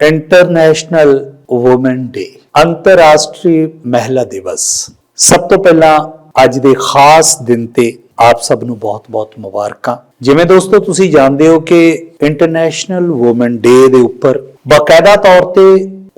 International woman ਡੇ ਅੰਤਰਰਾਸ਼ਟਰੀ ਮਹਿਲਾ ਦਿਵਸ ਸਭ ਤੋਂ ਪਹਿਲਾਂ ਅੱਜ ਦੇ ਖਾਸ ਦਿਨ ਤੇ ਆਪ ਸਭ ਨੂੰ ਬਹੁਤ-ਬਹੁਤ ਮੁਬਾਰਕਾਂ ਜਿਵੇਂ ਦੋਸਤੋ ਤੁਸੀਂ ਜਾਣਦੇ ਹੋ ਕਿ ਇੰਟਰਨੈਸ਼ਨਲ ਔਮਨ ਡੇ ਦੇ ਉੱਪਰ ਬਕਾਇਦਾ ਤੌਰ ਤੇ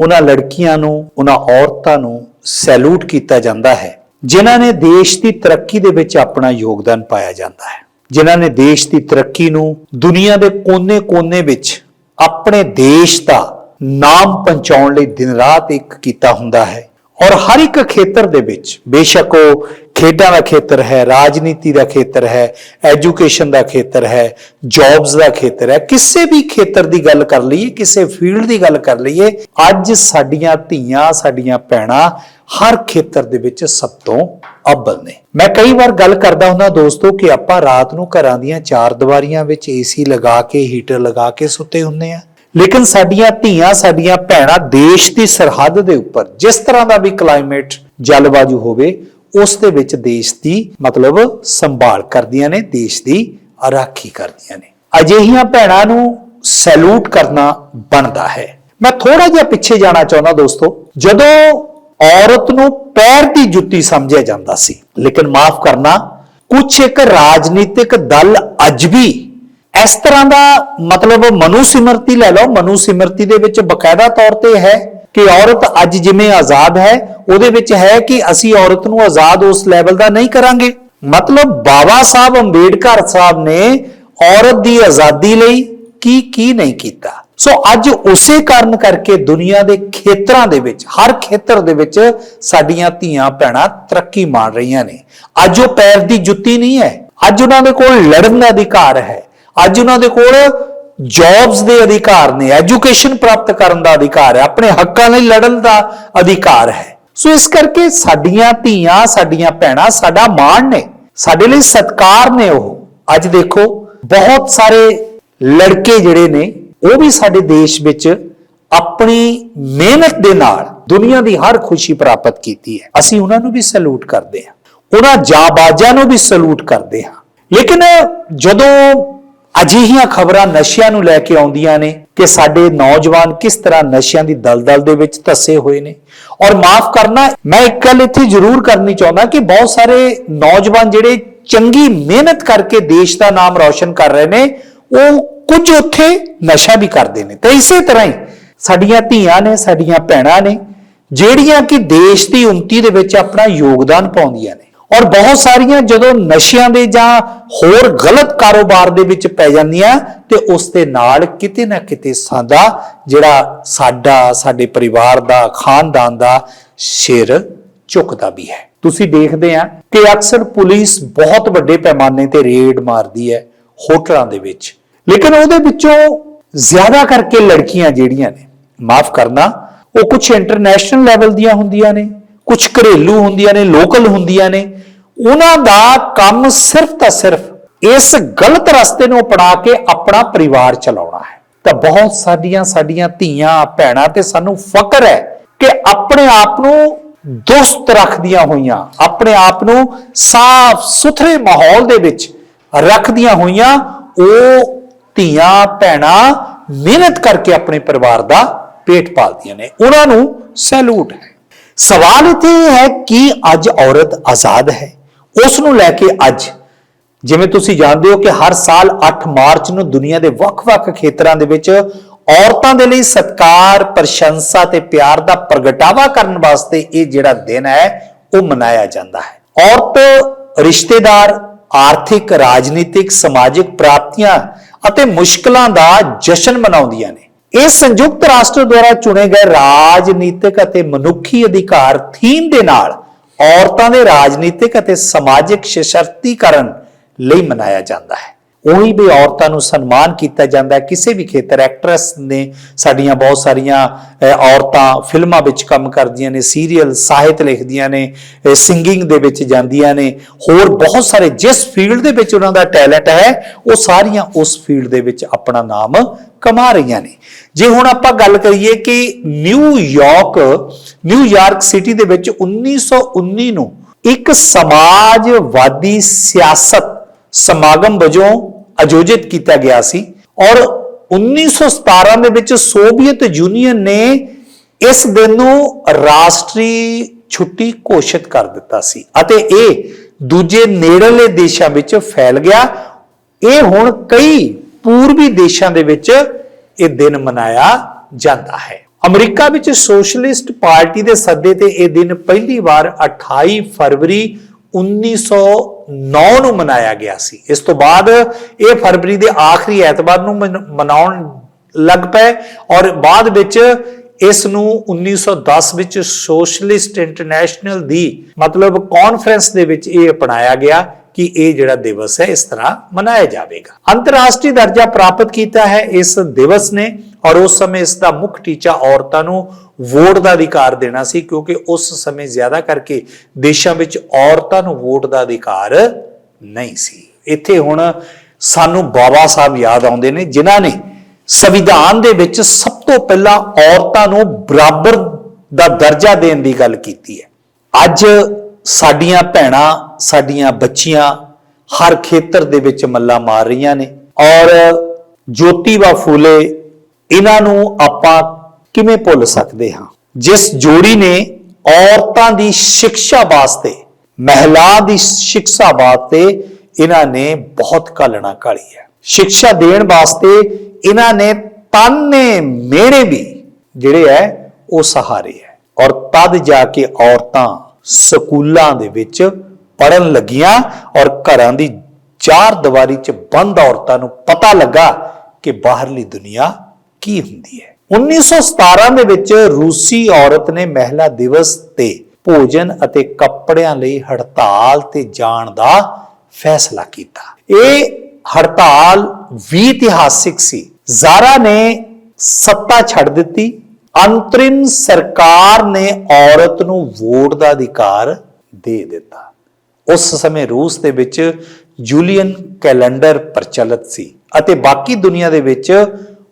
ਉਹਨਾਂ ਲੜਕੀਆਂ ਨੂੰ ਉਹਨਾਂ ਔਰਤਾਂ ਨੂੰ ਸੈਲੂਟ ਕੀਤਾ ਜਾਂਦਾ ਹੈ ਜਿਨ੍ਹਾਂ ਨੇ ਦੇਸ਼ ਦੀ ਤਰੱਕੀ ਦੇ ਵਿੱਚ ਆਪਣਾ ਯੋਗਦਾਨ ਪਾਇਆ ਜਾਂਦਾ ਹੈ ਜਿਨ੍ਹਾਂ ਨੇ ਦੇਸ਼ ਦੀ ਤਰੱਕੀ ਨੂੰ ਦੁਨੀਆ ਦੇ ਕੋਨੇ-ਕੋਨੇ ਵਿੱਚ ਆਪਣੇ ਦੇਸ਼ ਦਾ ਨਾਮ ਪਹੁੰਚਾਉਣ ਲਈ ਦਿਨ ਰਾਤ ਇੱਕ ਕੀਤਾ ਹੁੰਦਾ ਹੈ। ਔਰ ਹਰ ਇੱਕ ਖੇਤਰ ਦੇ ਵਿੱਚ, ਬੇਸ਼ੱਕ ਉਹ ਖੇਡਾਂ ਦਾ ਖੇਤਰ ਹੈ, ਰਾਜਨੀਤੀ ਦਾ ਖੇਤਰ ਹੈ, ਐਜੂਕੇਸ਼ਨ ਦਾ ਖੇਤਰ ਹੈ, ਜੌਬਸ ਦਾ ਖੇਤਰ ਹੈ, ਕਿਸੇ ਵੀ ਖੇਤਰ ਦੀ ਗੱਲ ਕਰ ਲਈਏ, ਕਿਸੇ ਫੀਲਡ ਦੀ ਗੱਲ ਕਰ ਲਈਏ, ਅੱਜ ਸਾਡੀਆਂ ਧੀਆਂ, ਸਾਡੀਆਂ ਭੈਣਾਂ ਹਰ ਖੇਤਰ ਦੇ ਵਿੱਚ ਸਭ ਤੋਂ ਅੱਵਲ ਨੇ। ਮੈਂ ਕਈ ਵਾਰ ਗੱਲ ਕਰਦਾ ਹੁੰਦਾ ਦੋਸਤੋ ਕਿ ਆਪਾਂ ਰਾਤ ਨੂੰ ਘਰਾਂ ਦੀਆਂ ਚਾਰ ਦੀਵਾਰੀਆਂ ਵਿੱਚ ਏਸੀ ਲਗਾ ਕੇ ਹੀਟਰ ਲਗਾ ਕੇ ਸੁੱਤੇ ਹੁੰਨੇ ਆ। ਲੇਕਿਨ ਸਾਡੀਆਂ ਧੀਆਂ, ਸਾਡੀਆਂ ਭੈਣਾਂ ਦੇਸ਼ ਦੀ ਸਰਹੱਦ ਦੇ ਉੱਪਰ ਜਿਸ ਤਰ੍ਹਾਂ ਦਾ ਵੀ ਕਲਾਈਮੇਟ ਜਲਵਾਯੂ ਹੋਵੇ, ਉਸ ਦੇ ਵਿੱਚ ਦੇਸ਼ ਦੀ ਮਤਲਬ ਸੰਭਾਲ ਕਰਦੀਆਂ ਨੇ, ਦੇਸ਼ ਦੀ ਰਾਖੀ ਕਰਦੀਆਂ ਨੇ। ਅਜਿਹੀਆਂ ਭੈਣਾਂ ਨੂੰ ਸੈਲੂਟ ਕਰਨਾ ਬਣਦਾ ਹੈ। ਮੈਂ ਥੋੜਾ ਜਿਹਾ ਪਿੱਛੇ ਜਾਣਾ ਚਾਹੁੰਦਾ ਦੋਸਤੋ, ਜਦੋਂ ਔਰਤ ਨੂੰ ਪੈਰ ਦੀ ਜੁੱਤੀ ਸਮਝਿਆ ਜਾਂਦਾ ਸੀ, ਲੇਕਿਨ ਮਾਫ ਕਰਨਾ ਕੁਝ ਇੱਕ ਰਾਜਨੀਤਿਕ ਦਲ ਅੱਜ ਵੀ ਇਸ ਤਰ੍ਹਾਂ ਦਾ ਮਤਲਬ ਮਨੂ ਸਿਮਰਤੀ ਲੈ ਲਓ ਮਨੂ ਸਿਮਰਤੀ ਦੇ ਵਿੱਚ ਬਕਾਇਦਾ ਤੌਰ ਤੇ ਹੈ ਕਿ ਔਰਤ ਅੱਜ ਜਿਵੇਂ ਆਜ਼ਾਦ ਹੈ, ਉਹਦੇ ਵਿੱਚ ਹੈ ਕਿ ਅਸੀਂ ਔਰਤ ਨੂੰ ਆਜ਼ਾਦ ਉਸ ਲੈਵਲ ਦਾ ਨਹੀਂ ਕਰਾਂਗੇ। ਮਤਲਬ ਬਾਬਾ ਸਾਹਿਬ ਅੰਬੇਡਕਰ ਸਾਹਿਬ ਨੇ ਔਰਤ ਦੀ ਆਜ਼ਾਦੀ ਲਈ ਕੀ ਕੀ ਨਹੀਂ ਕੀਤਾ। ਸੋ ਅੱਜ ਉਸੇ ਕਾਰਨ ਕਰਕੇ ਦੁਨੀਆ ਦੇ ਖੇਤਰਾਂ ਦੇ ਵਿੱਚ, ਹਰ ਖੇਤਰ ਦੇ ਵਿੱਚ ਸਾਡੀਆਂ ਧੀਆਂ ਭੈਣਾਂ ਤਰੱਕੀ ਮਾਣ ਰਹੀਆਂ ਨੇ। ਅੱਜ ਉਹ ਪੈਰ ਦੀ ਜੁੱਤੀ ਨਹੀਂ ਹੈ। ਅੱਜ ਉਹਨਾਂ ਦੇ ਕੋਲ ਲੜਨ ਦਾ ਅਧਿਕਾਰ ਹੈ। ਅੱਜ ਉਹਨਾਂ ਦੇ ਕੋਲ ਜੌਬਸ ਦੇ ਅਧਿਕਾਰ ਨੇ ਐਜੂਕੇਸ਼ਨ ਪ੍ਰਾਪਤ ਕਰਨ ਦਾ ਅਧਿਕਾਰ ਹੈ, ਆਪਣੇ ਹੱਕਾਂ ਲਈ ਲੜਨ ਦਾ ਅਧਿਕਾਰ ਹੈ। ਸੋ ਇਸ ਕਰਕੇ ਸਾਡੀਆਂ ਧੀਆਂ, ਸਾਡੀਆਂ ਭੈਣਾਂ ਸਾਡਾ ਮਾਣ ਨੇ, ਸਾਡੇ ਲਈ ਸਤਿਕਾਰ ਨੇ ਉਹ। ਅੱਜ ਦੇਖੋ, ਬਹੁਤ ਸਾਰੇ ਲੜਕੇ ਜਿਹੜੇ ਨੇ, ਉਹ ਵੀ ਸਾਡੇ ਦੇਸ਼ ਵਿੱਚ ਆਪਣੀ ਮਿਹਨਤ ਦੇ ਨਾਲ ਦੁਨੀਆ ਦੀ ਹਰ ਖੁਸ਼ੀ ਪ੍ਰਾਪਤ ਕੀਤੀ ਹੈ। ਅਸੀਂ ਉਹਨਾਂ ਨੂੰ ਵੀ ਸਲੂਟ ਕਰਦੇ ਹਾਂ, ਉਹਨਾਂ ਜਾਬਾਜ਼ਾਂ ਨੂੰ ਵੀ ਸਲੂਟ ਕਰਦੇ ਹਾਂ। ਲੇਕਿਨ ਜਦੋਂ ਅਜਿਹੀਆਂ ਖਬਰਾਂ ਨਸ਼ਿਆਂ ਨੂੰ ਲੈ ਕੇ ਆਉਂਦੀਆਂ ਨੇ ਕਿ ਸਾਡੇ ਨੌਜਵਾਨ ਕਿਸ ਤਰ੍ਹਾਂ ਨਸ਼ਿਆਂ ਦੀ ਦਲਦਲ ਦੇ ਵਿੱਚ ਧੱਸੇ ਹੋਏ ਨੇ। ਔਰ ਮਾਫ ਕਰਨਾ, ਮੈਂ ਇੱਕ ਗੱਲ ਇੱਥੇ ਜ਼ਰੂਰ ਕਰਨੀ ਚਾਹੁੰਦਾ ਕਿ ਬਹੁਤ ਸਾਰੇ ਨੌਜਵਾਨ ਜਿਹੜੇ ਚੰਗੀ ਮਿਹਨਤ ਕਰਕੇ ਦੇਸ਼ ਦਾ ਨਾਮ ਰੌਸ਼ਨ ਕਰ ਰਹੇ ਨੇ, ਉਹ ਕੁਝ ਉੱਥੇ ਨਸ਼ਾ ਵੀ ਕਰਦੇ ਨੇ। ਤੇ ਇਸੇ ਤਰ੍ਹਾਂ ਹੀ ਸਾਡੀਆਂ ਧੀਆਂ ਨੇ, ਸਾਡੀਆਂ ਭੈਣਾਂ ਨੇ, ਜਿਹੜੀਆਂ ਕਿ ਦੇਸ਼ ਦੀ ਉન્નਤੀ ਦੇ ਵਿੱਚ ਆਪਣਾ ਯੋਗਦਾਨ ਪਾਉਂਦੀਆਂ ਨੇ। ਔਰ ਬਹੁਤ ਸਾਰੀਆਂ ਜਦੋਂ ਨਸ਼ਿਆਂ ਦੇ ਜਾਂ ਹੋਰ ਗਲਤ ਕਾਰੋਬਾਰ ਦੇ ਵਿੱਚ ਪੈ ਜਾਂਦੀਆਂ ਤੇ ਉਸ ਦੇ ਨਾਲ ਕਿਤੇ ਨਾ ਕਿਤੇ ਸਾਡਾ ਜਿਹੜਾ ਸਾਡਾ, ਸਾਡੇ ਪਰਿਵਾਰ ਦਾ, ਖਾਨਦਾਨ ਦਾ ਸਿਰ ਝੁਕਦਾ ਵੀ ਹੈ। ਤੁਸੀਂ ਦੇਖਦੇ ਆ ਕਿ ਅਕਸਰ ਪੁਲਿਸ ਬਹੁਤ ਵੱਡੇ ਪੈਮਾਨੇ ਤੇ ਰੇਡ ਮਾਰਦੀ ਹੈ ਹੋਟਲਾਂ ਦੇ ਵਿੱਚ। ਲੇਕਿਨ ਉਹਦੇ ਵਿੱਚੋਂ ਜ਼ਿਆਦਾ ਕਰਕੇ ਲੜਕੀਆਂ ਜਿਹੜੀਆਂ ਨੇ, ਮਾਫ ਕਰਨਾ, ਉਹ ਕੁਝ ਇੰਟਰਨੈਸ਼ਨਲ ਲੈਵਲ ਦੀਆਂ ਹੁੰਦੀਆਂ ਨੇ ਕੁਝ ਘਰੇਲੂ ਹੁੰਦੀਆਂ ਨੇ ਲੋਕਲ ਹੁੰਦੀਆਂ ਨੇ ਉਹਨਾਂ ਦਾ ਕੰਮ ਸਿਰਫ ਤਾਂ ਸਿਰਫ ਇਸ ਗਲਤ ਰਸਤੇ ਨੂੰ ਅਪਣਾ ਕੇ ਆਪਣਾ ਪਰਿਵਾਰ ਚਲਾਉਣਾ ਹੈ। ਤਾਂ ਬਹੁਤ ਸਾਡੀਆਂ ਸਾਡੀਆਂ ਧੀਆਂ, ਭੈਣਾਂ ਤੇ ਸਾਨੂੰ ਫਕਰ ਹੈ ਕਿ ਆਪਣੇ ਆਪ ਨੂੰ ਦੋਸਤ ਰੱਖਦੀਆਂ ਹੋਈਆਂ, ਆਪਣੇ ਆਪ ਨੂੰ ਸਾਫ਼ ਸੁਥਰੇ ਮਾਹੌਲ ਦੇ ਵਿੱਚ ਰੱਖਦੀਆਂ ਹੋਈਆਂ, ਉਹ ਧੀਆਂ, ਭੈਣਾਂ ਮਿਹਨਤ ਕਰਕੇ ਆਪਣੇ ਪਰਿਵਾਰ ਦਾ ਪੇਟ ਪਾਲਦੀਆਂ ਨੇ। ਉਹਨਾਂ ਨੂੰ ਸੈਲੂਟ ਹੈ। ਸਵਾਲ ਇੱਥੇ ਇਹ ਹੈ ਕਿ ਅੱਜ ਔਰਤ ਆਜ਼ਾਦ ਹੈ। ਉਸ ਨੂੰ ਲੈ ਕੇ ਅੱਜ, ਜਿਵੇਂ ਤੁਸੀਂ ਜਾਣਦੇ ਹੋ ਕਿ ਹਰ ਸਾਲ 8 ਮਾਰਚ ਨੂੰ ਦੁਨੀਆ ਦੇ ਵੱਖ-ਵੱਖ ਖੇਤਰਾਂ ਦੇ ਵਿੱਚ ਔਰਤਾਂ ਦੇ ਲਈ ਸਤਕਾਰ, ਪ੍ਰਸ਼ੰਸਾ ਤੇ ਪਿਆਰ ਦਾ ਪ੍ਰਗਟਾਵਾ ਕਰਨ ਵਾਸਤੇ ਇਹ ਜਿਹੜਾ ਦਿਨ ਹੈ, ਉਹ ਮਨਾਇਆ ਜਾਂਦਾ ਹੈ। ਔਰਤ ਰਿਸ਼ਤੇਦਾਰ, ਆਰਥਿਕ, ਰਾਜਨੀਤਿਕ, ਸਮਾਜਿਕ ਪ੍ਰਾਪਤੀਆਂ ਅਤੇ ਮੁਸ਼ਕਲਾਂ ਦਾ ਜਸ਼ਨ ਮਨਾਉਂਦੀਆਂ ਨੇ। ਇਹ ਸੰਯੁਕਤ ਰਾਸ਼ਟਰ ਦੁਆਰਾ ਚੁਣੇ ਗਏ ਰਾਜਨੀਤਿਕ ਅਤੇ ਮਨੁੱਖੀ ਅਧਿਕਾਰ ਥੀਮ ਦੇ ਨਾਲ ਔਰਤਾਂ ਦੇ ਰਾਜਨੀਤਿਕ ਅਤੇ ਸਮਾਜਿਕ ਸਸ਼ਕਤੀਕਰਨ ਲਈ ਮਨਾਇਆ ਜਾਂਦਾ ਹੈ। ਉਹੀ ਵੀ ਔਰਤਾਂ ਨੂੰ ਸਨਮਾਨ ਕੀਤਾ ਜਾਂਦਾ ਹੈ। ਕਿਸੇ ਵੀ ਖੇਤਰ ਐਕਟਰੈਸ ਨੇ ਸਾਡੀਆਂ ਬਹੁਤ ਸਾਰੀਆਂ ਔਰਤਾਂ ਫਿਲਮਾਂ ਵਿੱਚ ਕੰਮ ਕਰਦੀਆਂ ਨੇ ਸੀਰੀਅਲ ਸਾਹਿਤ ਲਿਖਦੀਆਂ ਨੇ ਸਿੰਗਿੰਗ ਦੇ ਵਿੱਚ ਜਾਂਦੀਆਂ ਨੇ, ਹੋਰ ਬਹੁਤ ਸਾਰੇ ਜਿਸ ਫੀਲਡ ਦੇ ਵਿੱਚ ਉਹਨਾਂ ਦਾ ਟੈਲੈਂਟ ਹੈ, ਉਹ ਸਾਰੀਆਂ ਉਸ ਫੀਲਡ ਦੇ ਵਿੱਚ ਆਪਣਾ ਨਾਮ ਕਮਾ ਰਹੀਆਂ ਨੇ। ਜੇ ਹੁਣ ਆਪਾਂ ਗੱਲ ਕਰੀਏ ਕਿ ਨਿਊਯਾਰਕ ਨਿਊਯਾਰਕ ਸਿਟੀ ਦੇ ਵਿੱਚ 1919 ਨੂੰ ਇੱਕ ਸਮਾਜਵਾਦੀ ਸਿਆਸਤ ਸਮਾਗਮ ਵਜੋਂ ਆਯੋਜਿਤ ਕੀਤਾ ਗਿਆ ਸੀ ਔਰ 1917 ਦੇ ਵਿੱਚ ਸੋਵੀਅਤ ਯੂਨੀਅਨ ਨੇ ਇਸ ਦਿਨ ਨੂੰ ਰਾਸ਼ਟਰੀ ਛੁੱਟੀ ਘੋਸ਼ਿਤ ਕਰ ਦਿੱਤਾ ਸੀ ਅਤੇ ਇਹ ਦੂਜੇ ਨੇੜਲੇ ਦੇਸ਼ਾਂ ਵਿੱਚ ਫੈਲ ਗਿਆ। ਇਹ ਹੁਣ ਕਈ ਪੂਰਬੀ ਦੇਸ਼ਾਂ ਦੇ ਵਿੱਚ ਇਹ ਦਿਨ ਮਨਾਇਆ ਜਾਂਦਾ ਹੈ। ਅਮਰੀਕਾ ਵਿੱਚ ਸੋਸ਼ਲਿਸਟ ਪਾਰਟੀ ਦੇ ਸੱਦੇ ਤੇ ਇਹ ਦਿਨ ਪਹਿਲੀ ਵਾਰ 28 ਫਰਵਰੀ 1909 ਨੂੰ ਮਨਾਇਆ ਗਿਆ ਸੀ। ਇਸ ਤੋਂ ਬਾਅਦ ਇਹ ਫਰਵਰੀ ਦੇ ਆਖਰੀ ਐਤਵਾਰ ਨੂੰ ਮਨ- ਮਨਾਉਣ ਲੱਗ ਪਏ ਔਰ ਬਾਅਦ ਵਿੱਚ ਇਸ ਨੂੰ 1910 ਵਿੱਚ ਸੋਸ਼ਲਿਸਟ ਇੰਟਰਨੈਸ਼ਨਲ ਦੀ ਮਤਲਬ ਕਾਨਫਰੰਸ ਦੇ ਵਿੱਚ ਇਹ ਅਪਣਾਇਆ ਗਿਆ ਕਿ ਇਹ ਜਿਹੜਾ ਦਿਵਸ ਹੈ ਇਸ ਤਰ੍ਹਾਂ ਮਨਾਇਆ ਜਾਵੇਗਾ। ਅੰਤਰਰਾਸ਼ਟਰੀ ਦਰਜਾ ਪ੍ਰਾਪਤ ਕੀਤਾ ਹੈ। ਇਸ ਦਿਵਸ ਨੇ ਔਰ ਉਸ ਸਮੇਂ ਇਸ ਦਾ ਮੁੱਖ ਟੀਚਾ ਔਰਤਾਂ ਨੂੰ ਵੋਟ ਦਾ ਅਧਿਕਾਰ ਦੇਣਾ ਸੀ, ਕਿਉਂਕਿ ਉਸ ਸਮੇਂ ਜ਼ਿਆਦਾ ਕਰਕੇ ਦੇਸ਼ਾਂ ਵਿੱਚ ਔਰਤਾਂ ਨੂੰ ਵੋਟ ਦਾ ਅਧਿਕਾਰ ਨਹੀਂ ਸੀ। ਇੱਥੇ ਹੁਣ ਸਾਨੂੰ ਬਾਬਾ ਸਾਹਿਬ ਯਾਦ ਆਉਂਦੇ ਨੇ, ਜਿਨ੍ਹਾਂ ਨੇ ਸੰਵਿਧਾਨ ਦੇ ਵਿੱਚ ਸਭ ਤੋਂ ਪਹਿਲਾਂ ਔਰਤਾਂ ਨੂੰ ਬਰਾਬਰ ਦਾ ਦਰਜਾ ਦੇਣ ਦੀ ਗੱਲ ਕੀਤੀ ਹੈ। ਅੱਜ ਸਾਡੀਆਂ ਭੈਣਾਂ, ਸਾਡੀਆਂ ਬੱਚੀਆਂ ਹਰ ਖੇਤਰ ਦੇ ਵਿੱਚ ਮੱਲਾ ਮਾਰ ਰਹੀਆਂ ਨੇ ਔਰ ਜੋਤੀਬਾ ਫੂਲੇ ਇਹਨਾਂ ਨੂੰ ਆਪਾਂ ਕਿਵੇਂ ਭੁੱਲ ਸਕਦੇ ਹਾਂ? ਜਿਸ ਜੋੜੀ ਨੇ ਔਰਤਾਂ ਦੀ ਸਿੱਖਿਆ ਵਾਸਤੇ, ਮਹਿਲਾ ਦੀ ਸਿੱਖਿਆ ਵਾਸਤੇ ਇਹਨਾਂ ਨੇ ਬਹੁਤ ਘਾਲਣਾ ਕਾਲੀ ਹੈ। ਸਿੱਖਿਆ ਦੇਣ ਵਾਸਤੇ ਇਹਨਾਂ ਨੇ ਤਾਨੇ ਮਿਹਣੇ ਵੀ ਜਿਹੜੇ ਹੈ, ਉਹ ਸਹਾਰੇ ਹੈ। ਔਰ ਤਦ ਜਾ ਕੇ ਔਰਤਾਂ ਸਕੂਲਾਂ ਦੇ ਵਿੱਚ ਪੜਨ ਲੱਗੀਆਂ ਔਰ ਘਰਾਂ ਦੀ ਚਾਰ ਦੀਵਾਰੀ 'ਚ ਬੰਦ ਔਰਤਾਂ ਨੂੰ ਪਤਾ ਲੱਗਾ ਕਿ ਬਾਹਰਲੀ ਦੁਨੀਆ ਕੀ ਹੁੰਦੀ ਹੈ? 1917 ਦੇ ਵਿੱਚ ਰੂਸੀ ਔਰਤ ਨੇ ਮਹਿਲਾ ਦਿਵਸ ਤੇ ਭੋਜਨ ਅਤੇ ਕੱਪੜਿਆਂ ਲਈ ਹੜਤਾਲ ਤੇ ਜਾਣ ਦਾ ਫੈਸਲਾ ਕੀਤਾ। ਇਹ ਹੜਤਾਲ ਵੀ ਇਤਿਹਾਸਿਕ ਸੀ। ਜ਼ਾਰਾ ਨੇ ਸੱਤਾ ਛੱਡ ਦਿੱਤੀ। ਅੰਤਰਿਮ ਸਰਕਾਰ ਨੇ ਔਰਤ ਨੂੰ ਵੋਟ ਦਾ ਅਧਿਕਾਰ ਦੇ ਦਿੱਤਾ। ਉਸ ਸਮੇਂ ਰੂਸ ਦੇ ਵਿੱਚ ਜੂਲੀਅਨ ਕੈਲੰਡਰ ਪ੍ਰਚਲਿਤ ਸੀ ਅਤੇ ਬਾਕੀ ਦੁਨੀਆ ਦੇ ਵਿੱਚ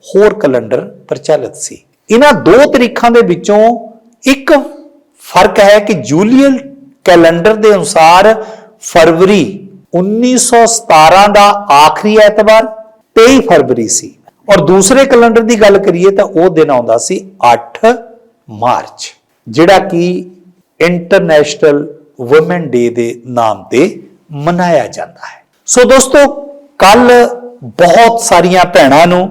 ਹੋਰ ਕੈਲੰਡਰ ਪ੍ਰਚਲਿਤ ਸੀ। ਇਹਨਾਂ ਦੋ ਤਰੀਕਾਂ ਦੇ ਵਿੱਚੋਂ ਇੱਕ ਫ਼ਰਕ ਹੈ ਕਿ ਜੂਲੀਅਨ ਕੈਲੰਡਰ ਦੇ ਅਨੁਸਾਰ ਫਰਵਰੀ 1917 ਦਾ ਆਖਰੀ ਐਤਵਾਰ 23 ਫਰਵਰੀ ਸੀ। ਔਰ ਦੂਸਰੇ ਕੈਲੰਡਰ ਦੀ ਗੱਲ ਕਰੀਏ ਤਾਂ ਉਹ ਦਿਨ ਆਉਂਦਾ ਸੀ 8 ਮਾਰਚ, ਜਿਹੜਾ ਕਿ ਇੰਟਰਨੈਸ਼ਨਲ ਔਮਨ ਡੇ ਦੇ ਨਾਮ ਤੇ ਮਨਾਇਆ ਜਾਂਦਾ ਹੈ। ਸੋ ਦੋਸਤੋ ਕੱਲ ਬਹੁਤ ਸਾਰੀਆਂ ਭੈਣਾਂ ਨੂੰ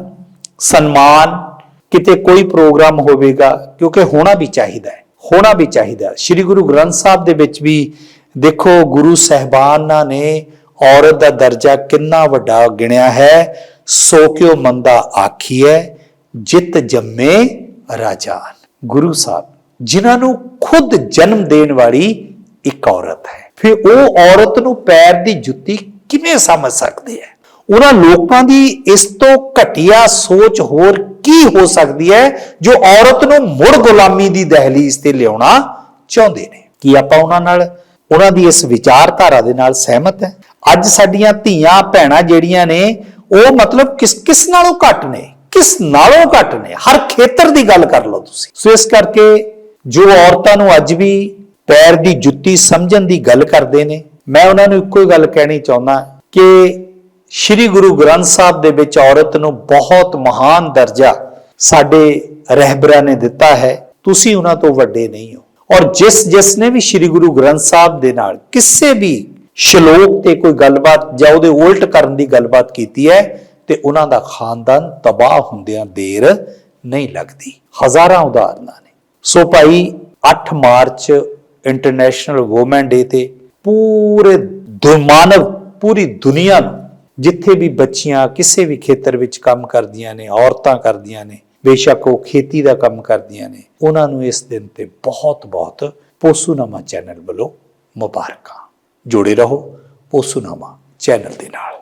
ਸਨਮਾਨ, ਕਿਤੇ ਕੋਈ ਪ੍ਰੋਗਰਾਮ ਹੋਵੇਗਾ, ਕਿਉਂਕਿ ਹੋਣਾ ਵੀ ਚਾਹੀਦਾ ਹੈ, ਹੋਣਾ ਵੀ ਚਾਹੀਦਾ ਸ੍ਰੀ ਗੁਰੂ ਗ੍ਰੰਥ ਸਾਹਿਬ ਦੇ ਵਿੱਚ ਵੀ ਦੇਖੋ, ਗੁਰੂ ਸਹਿਬਾਨਾਂ ਨੇ ਔਰਤ ਦਾ ਦਰਜਾ ਕਿੰਨਾ ਵੱਡਾ ਗਿਣਿਆ ਹੈ, ਸੋ ਕਿਉ ਮੰਦਾ ਆਖੀਐ, ਜਿਤ ਜੰਮੇ ਰਾਜਾਨ। ਗੁਰੂ ਸਾਹਿਬ, ਜਿਨ੍ਹਾਂ ਨੂੰ ਖੁਦ ਜਨਮ ਦੇਣ ਵਾਲੀ ਇੱਕ ਔਰਤ ਹੈ, ਫਿਰ ਉਹ ਔਰਤ ਨੂੰ ਪੈਰ ਦੀ ਜੁੱਤੀ ਕਿਵੇਂ ਸਮਝ ਸਕਦੇ ਹੈ? ਉਹਨਾਂ ਲੋਕਾਂ ਦੀ ਇਸ ਤੋਂ ਘਟੀਆ ਸੋਚ ਹੋਰ ਕੀ ਹੋ ਸਕਦੀ ਹੈ ਜੋ ਔਰਤ ਨੂੰ ਮੁੜ ਗੁਲਾਮੀ ਦੀ ਦਹਲੀਜ਼ ਤੇ ਲਿਆਉਣਾ ਚਾਹੁੰਦੇ ਨੇ? ਕੀ ਆਪਾਂ ਉਹਨਾਂ ਨਾਲ, ਉਹਨਾਂ ਦੀ ਇਸ ਵਿਚਾਰਧਾਰਾ ਦੇ ਨਾਲ ਸਹਿਮਤ ਹੈ? ਅੱਜ ਸਾਡੀਆਂ ਧੀਆਂ ਭੈਣਾਂ ਜਿਹੜੀਆਂ ਨੇ, ਉਹ ਮਤਲਬ ਕਿਸ ਕਿਸ ਨਾਲੋਂ ਘੱਟ ਨੇ? ਕਿਸ ਨਾਲੋਂ ਘੱਟ ਨੇ? ਹਰ ਖੇਤਰ ਦੀ ਗੱਲ ਕਰ ਲਓ ਤੁਸੀਂ। ਸੋ ਇਸ ਕਰਕੇ ਜੋ ਔਰਤਾਂ ਨੂੰ ਅੱਜ ਵੀ ਪੈਰ ਦੀ ਜੁੱਤੀ ਸਮਝਣ ਦੀ ਗੱਲ ਕਰਦੇ ਨੇ, ਮੈਂ ਉਹਨਾਂ ਨੂੰ ਇੱਕੋ ਹੀ ਗੱਲ ਕਹਿਣੀ ਚਾਹੁੰਦਾ ਕਿ ਸ੍ਰੀ ਗੁਰੂ ਗ੍ਰੰਥ ਸਾਹਿਬ ਦੇ ਵਿੱਚ ਔਰਤ ਨੂੰ ਬਹੁਤ ਮਹਾਨ ਦਰਜਾ ਸਾਡੇ ਰਹਿਬਰਾਂ ਨੇ ਦਿੱਤਾ ਹੈ। ਤੁਸੀਂ ਉਹਨਾਂ ਤੋਂ ਵੱਡੇ ਨਹੀਂ ਹੋ। ਔਰ ਜਿਸ ਜਿਸ ਨੇ ਵੀ ਸ੍ਰੀ ਗੁਰੂ ਗ੍ਰੰਥ ਸਾਹਿਬ ਦੇ ਨਾਲ ਕਿਸੇ ਵੀ ਸ਼ਲੋਕ ਤੇ ਕੋਈ ਗੱਲਬਾਤ ਜਾਂ ਉਹਦੇ ਉਲਟ ਕਰਨ ਦੀ ਗੱਲਬਾਤ ਕੀਤੀ ਹੈ, ਤੇ ਉਹਨਾਂ ਦਾ ਖਾਨਦਾਨ ਤਬਾਹ ਹੁੰਦਿਆਂ ਦੇਰ ਨਹੀਂ ਲੱਗਦੀ। ਹਜ਼ਾਰਾਂ ਉਦਾਹਰਨਾਂ ਨੇ। ਸੋ ਭਾਈ 8 ਮਾਰਚ ਇੰਟਰਨੈਸ਼ਨਲ ਔਮਨ ਡੇ ਤੇ ਪੂਰੇ ਦੁਮਾਨਵ ਪੂਰੀ ਦੁਨੀਆ ਨੂੰ ਜਿੱਥੇ ਵੀ ਬੱਚੀਆਂ ਕਿਸੇ ਵੀ ਖੇਤਰ ਵਿੱਚ ਕੰਮ ਕਰਦੀਆਂ ਨੇ, ਔਰਤਾਂ ਕਰਦੀਆਂ ਨੇ, ਬੇਸ਼ੱਕ ਉਹ ਖੇਤੀ ਦਾ ਕੰਮ ਕਰਦੀਆਂ ਨੇ, ਉਹਨਾਂ ਨੂੰ ਇਸ ਦਿਨ ਤੇ ਬਹੁਤ ਬਹੁਤ ਪੋਸੂਨਾਮਾ ਚੈਨਲ ਵੱਲੋਂ ਮੁਬਾਰਕਾਂ। ਜੁੜੇ ਰਹੋ ਪੋਸੂਨਾਮਾ ਚੈਨਲ ਦੇ ਨਾਲ।